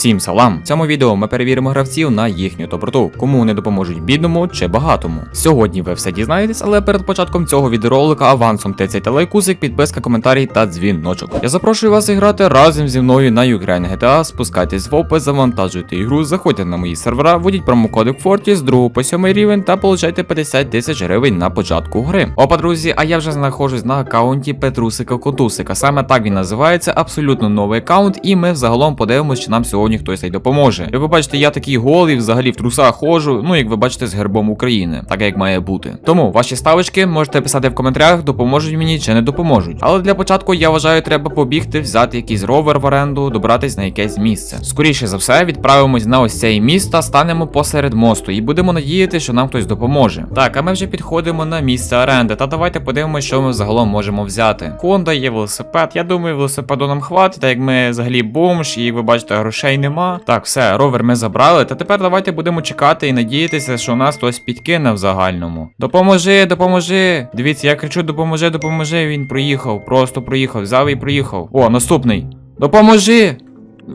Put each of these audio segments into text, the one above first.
Всім салам! В цьому відео ми перевіримо гравців на їхню доброту, кому вони допоможуть бідному чи багатому. Сьогодні ви все дізнаєтесь, але перед початком цього відеоролика авансом тицяйте лайкусик, підписка, коментарі та дзвіночок. Я запрошую вас іграти разом зі мною на Ukraine GTA, спускайтесь в опис, завантажуйте ігру, заходьте на мої сервера, вводіть промокодик Forti з 2 по 7 рівень та получайте 50 тисяч гривень на початку гри. Опа, друзі, а я вже знаходжусь на аккаунті Петрусика Котусика. Саме так він називається, абсолютно новий аккаунт, і ми взагалом подивимося, чи нам сьогодні хтось й допоможе. Як ви бачите, я такий голий, взагалі в трусах ходжу, ну як ви бачите, з гербом України, так як має бути. Тому ваші ставочки можете писати в коментарях, допоможуть мені чи не допоможуть. Але для початку я вважаю, треба побігти, взяти якийсь ровер в оренду, добратись на якесь місце. Скоріше за все, відправимось на ось цей міст та станемо посеред мосту і будемо надіяти, що нам хтось допоможе. Так, а ми вже підходимо на місце оренди. Та давайте подивимося, що ми загалом можемо взяти. Конда є велосипед. Я думаю, велосипеду нам хватить, так як ми взагалі бомж, і ви бачите, грошей нема. Так, все, ровер ми забрали. Та тепер давайте будемо чекати і надіятися, що нас хтось підкине в загальному. Допоможи, допоможи! Дивіться, я кричу, допоможи, допоможи. Він проїхав, просто проїхав, взяв і проїхав. О, наступний. Допоможи!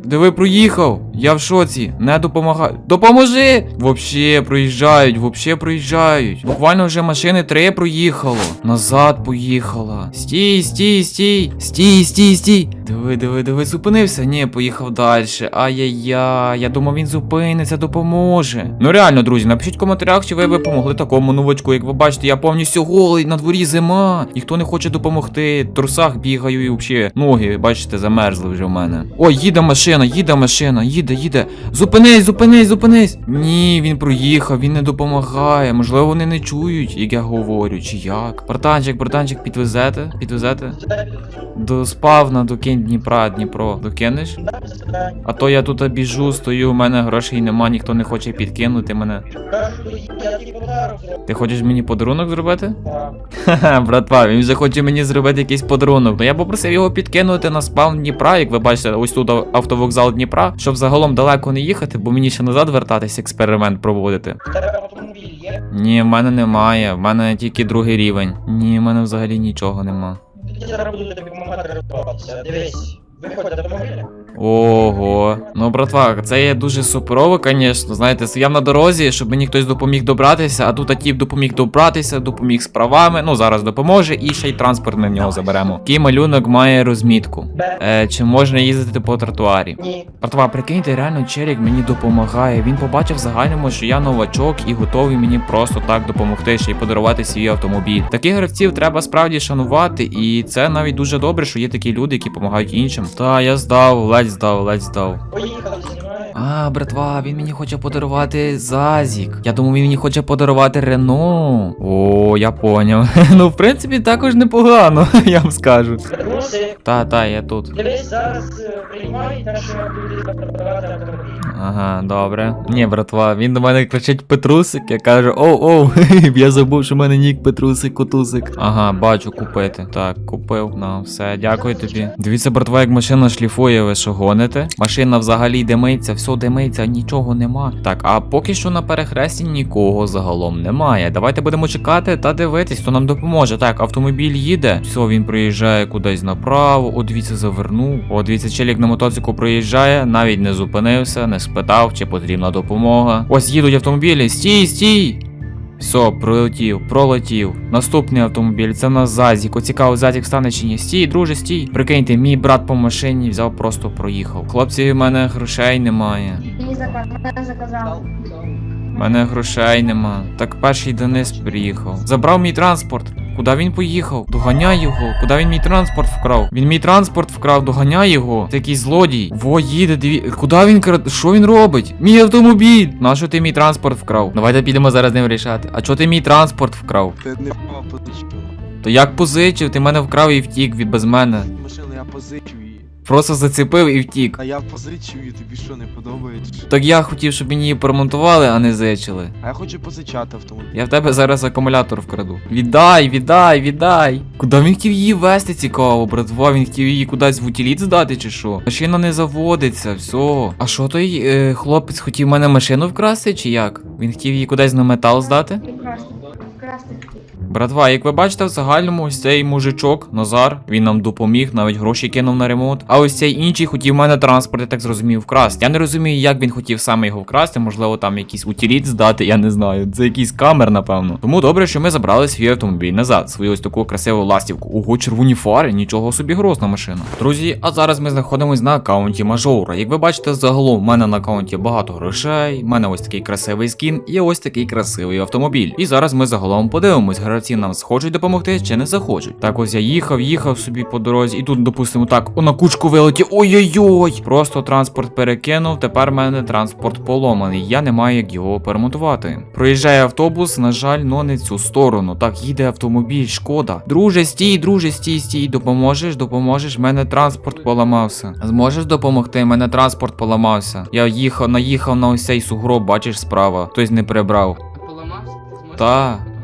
Диви, проїхав! Я в шоці, не допомагаю. Допоможи! Вообще проїжджають, вообще проїжджають. Буквально вже машини три проїхало. Назад поїхала. Стій, стій, стій, стій, стій, стій. Диви, диви, диви, зупинився. Ні, поїхав далі. Ай-яй-яй, я думав, він зупиниться, допоможе. Ну реально, друзі, напишіть в коментарях, чи ви б помогли такому новачку. Як ви бачите, я повністю голий, на дворі зима. Ніхто не хоче допомогти. В трусах бігаю і взагалі ноги, бачите, замерзли вже в мене. Ой, їде машина, їде машина, їде, їде. Зупинись, зупинись, зупинись. Ні, він проїхав, він не допомагає. Можливо, вони не чують, як я говорю, чи як. Братанчик, братанчик, підвезете? Підвезете? До спавна, докинь Дніпра, Дніпро. Докинеш? А то я тут біжу, стою, у мене грошей нема, ніхто не хоче підкинути мене. Ти хочеш мені подарунок зробити? Ха-ха, братва, він вже хоче мені зробити якийсь подарунок. Ну я попросив його підкинути на спавн Дніпра, як ви бачите, ось тут автовокзал Дніпра, щоб загалом далеко не їхати, бо мені ще назад вертатись, експеримент проводити. Ні, в мене немає, в мене тільки другий рівень. Ні, в мене взагалі нічого нема. Тоді зараз буду тобі допомагати розбиратися. Дивись, виходь автомобіля. Ого. Ну, братва, це є дуже суперово, звісно. Знаєте, стояв на дорозі, щоб мені хтось допоміг добратися, а тут Атіп допоміг добратися, допоміг з правами. Ну, зараз допоможе, і ще й транспорт в нього заберемо. Який малюнок має розмітку. Е, чи можна їздити по тротуарі? Ні. Братва, прикиньте, реально Черік мені допомагає. Він побачив в загальному, що я новачок і готовий мені просто так допомогти, ще й подарувати свій автомобіль. Таких гравців треба справді шанувати, і це навіть дуже добре, що є такі люди, які допомагають іншим. Та я здав, ледь здав, ледь здав. Поїхали, знімаю. А, братва, він мені хоче подарувати Зазік. Я думаю, він мені хоче подарувати Рено. О, я поняв. ну, в принципі, також непогано, я вам скажу. Труси. Та, та, я тут. Дивись, зараз е, приймай, так що буде продавати автомобіль. Ага, добре. Ні, братва, він до мене кричить Петрусик, я кажу, оу, оу, я забув, що в мене нік Петрусик, Котусик. Ага, бачу, купити. Так, купив. Ну, все, дякую тобі. Дивіться, братва, як машина шліфує, ви що гоните? Машина взагалі димиться, все димиться, нічого нема. Так, а поки що на перехресті нікого загалом немає. Давайте будемо чекати та дивитись, хто нам допоможе. Так, автомобіль їде. Все, він проїжджає кудись направо. О, дивіться, завернув. О, дивіться, челік на мотоцику проїжджає, навіть не зупинився, не спитав, чи потрібна допомога. Ось їдуть автомобілі. Стій, стій! Все, пролетів, пролетів. Наступний автомобіль, це на Зазік. О, цікаво, Зазік встане чи ні. Стій, друже, стій. Прикиньте, мій брат по машині взяв, просто проїхав. Хлопці, в мене грошей немає. Мене заказав. Мене грошей нема. Так перший Денис приїхав. Забрав мій транспорт. Куди він поїхав? Доганяй його. Куди він мій транспорт вкрав? Він мій транспорт вкрав, доганяй його. Це якийсь злодій. Во, їде, диві. Куди він крад... Що він робить? Мій автомобіль! Нащо ти мій транспорт вкрав? Давайте підемо зараз ним рішати. А чого ти мій транспорт вкрав? Ти не вкрав позичку. То як позичив? Ти мене вкрав і втік від без мене. Машину я позичив. Просто зацепив і втік. А я позичив її, тобі що не подобається? Так я хотів, щоб мені її поремонтували, а не зичили. А я хочу позичати автомобіль. Я в тебе зараз акумулятор вкраду. Віддай, віддай, віддай. Куди він хотів її вести цікаво, братва? Він хотів її кудись в утиліт здати чи що? Машина не заводиться, все. А що той е, хлопець хотів мене машину вкрасти чи як? Він хотів її кудись на метал здати? Вкрасти. Вкрасти. Братва, як ви бачите, в загальному ось цей мужичок, Назар, він нам допоміг, навіть гроші кинув на ремонт. А ось цей інший хотів мене транспорт, я так зрозумів, вкрасти. Я не розумію, як він хотів саме його вкрасти. Можливо, там якийсь утиліт здати, я не знаю. Це якийсь камер, напевно. Тому добре, що ми забрали свій автомобіль назад, свою ось таку красиву ластівку. Ого, червоні фари, нічого собі грозна машина. Друзі, а зараз ми знаходимось на аккаунті мажора. Як ви бачите, загалом в мене на аккаунті багато грошей, в мене ось такий красивий скін і ось такий красивий автомобіль. І зараз ми загалом подивимось, гравці нам схочуть допомогти чи не захочуть. Так ось я їхав, їхав собі по дорозі, і тут, допустимо, так, о, на кучку вилетів. Ой-ой-ой! Просто транспорт перекинув, тепер в мене транспорт поломаний. Я не маю як його перемонтувати. Проїжджає автобус, на жаль, но не цю сторону. Так, їде автомобіль, шкода. Друже, стій, друже, стій, стій. Допоможеш, допоможеш, мене транспорт поламався. Зможеш допомогти? Мене транспорт поламався. Я їхав, наїхав на ось цей сугроб, бачиш справа. Хтось не прибрав. Поламався? Та.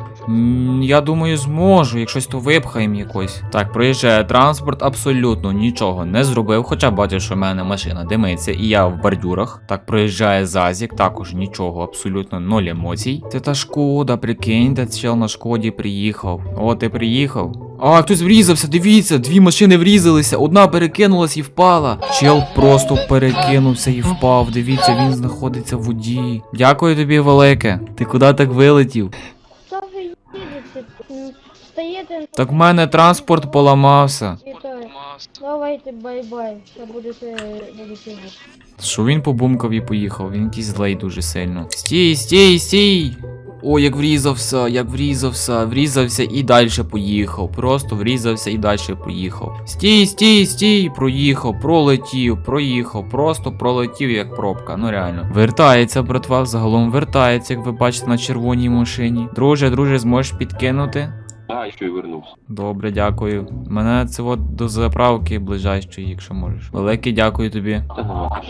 Я думаю, зможу, якщось то випхаємо якось. Так, проїжджає транспорт, абсолютно нічого не зробив, хоча бачу, що в мене машина димиться, і я в бордюрах. Так, проїжджає Зазік, також нічого, абсолютно ноль емоцій. Це та шкода, прикинь, та чел на шкоді приїхав. О, ти приїхав. А, хтось врізався, дивіться, дві машини врізалися, одна перекинулась і впала. Чел просто перекинувся і впав. Дивіться, він знаходиться в воді. Дякую тобі, велике. Ти куди так вилетів? Що ви їдете? М, Так в мене транспорт поламався. і. Давайте бай-бай. Ще будете будете. Що він по бумкові поїхав, він якийсь злий дуже сильно. Стій, стій, стій! О, як врізався, як врізався, врізався і далі поїхав. Просто врізався і далі поїхав. Стій, стій, стій, проїхав, пролетів, проїхав, просто пролетів як пробка. Ну реально. Вертається, братва, загалом вертається, як ви бачите на червоній машині. Друже, друже, зможеш підкинути? Да, еще и вернулся. Добре, дякую. Мене це от до заправки ближайшої, якщо можеш. Велике дякую тобі. Ага.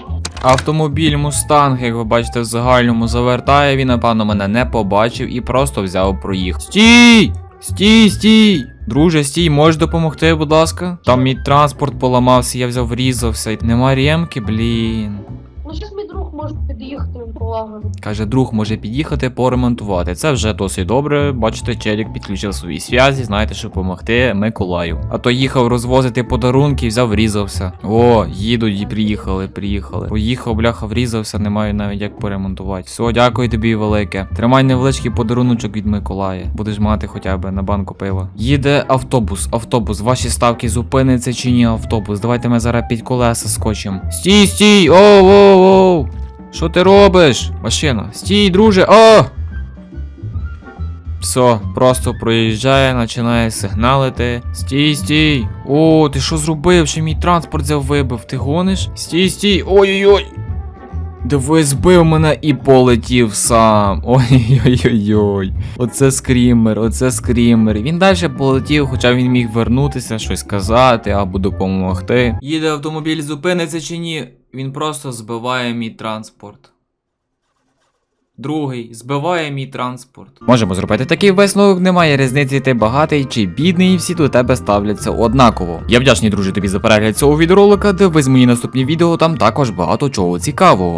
Автомобіль Мустанг, як ви бачите, в загальному завертає, він, напевно, мене не побачив і просто взяв проїхав. Стій! Стій, стій! Друже, стій, можеш допомогти, будь ласка? Там мій транспорт поламався, я взяв врізався. Нема ремки, блін. Ну щас мій друг може під'їхати на. Каже, друг може під'їхати поремонтувати. Це вже досить добре. Бачите, челік підключив свої зв'язі, знаєте, щоб допомогти Миколаю. А то їхав розвозити подарунки, взяв, врізався. О, їдуть і приїхали, приїхали. Поїхав, бляха, врізався, не маю навіть як поремонтувати. Все, дякую тобі, велике. Тримай невеличкий подаруночок від Миколая. Будеш мати хоча б на банку пива. Їде автобус, автобус. Ваші ставки зупиниться чи ні автобус? Давайте ми зараз під колеса скочимо. Стій, стій! Оу, оу, оу! Що ти робиш? Машина. Стій, друже. О! Все, просто проїжджає, починає сигналити. Стій, стій. О, ти що зробив? Ще мій транспорт взяв вибив. Ти гониш? Стій, стій. Ой-ой-ой. Диви, збив мене і полетів сам. Ой-ой-ой. Оце скрімер, оце скрімер. Він далі полетів, хоча він міг вернутися, щось сказати або допомогти. Їде автомобіль, зупиниться чи ні? Він просто збиває мій транспорт. Другий збиває мій транспорт. Можемо зробити такий висновок, немає різниці, ти багатий чи бідний, всі до тебе ставляться однаково. Я вдячний, друже, тобі за перегляд цього відеоролика, дивись мої наступні відео, там також багато чого цікавого.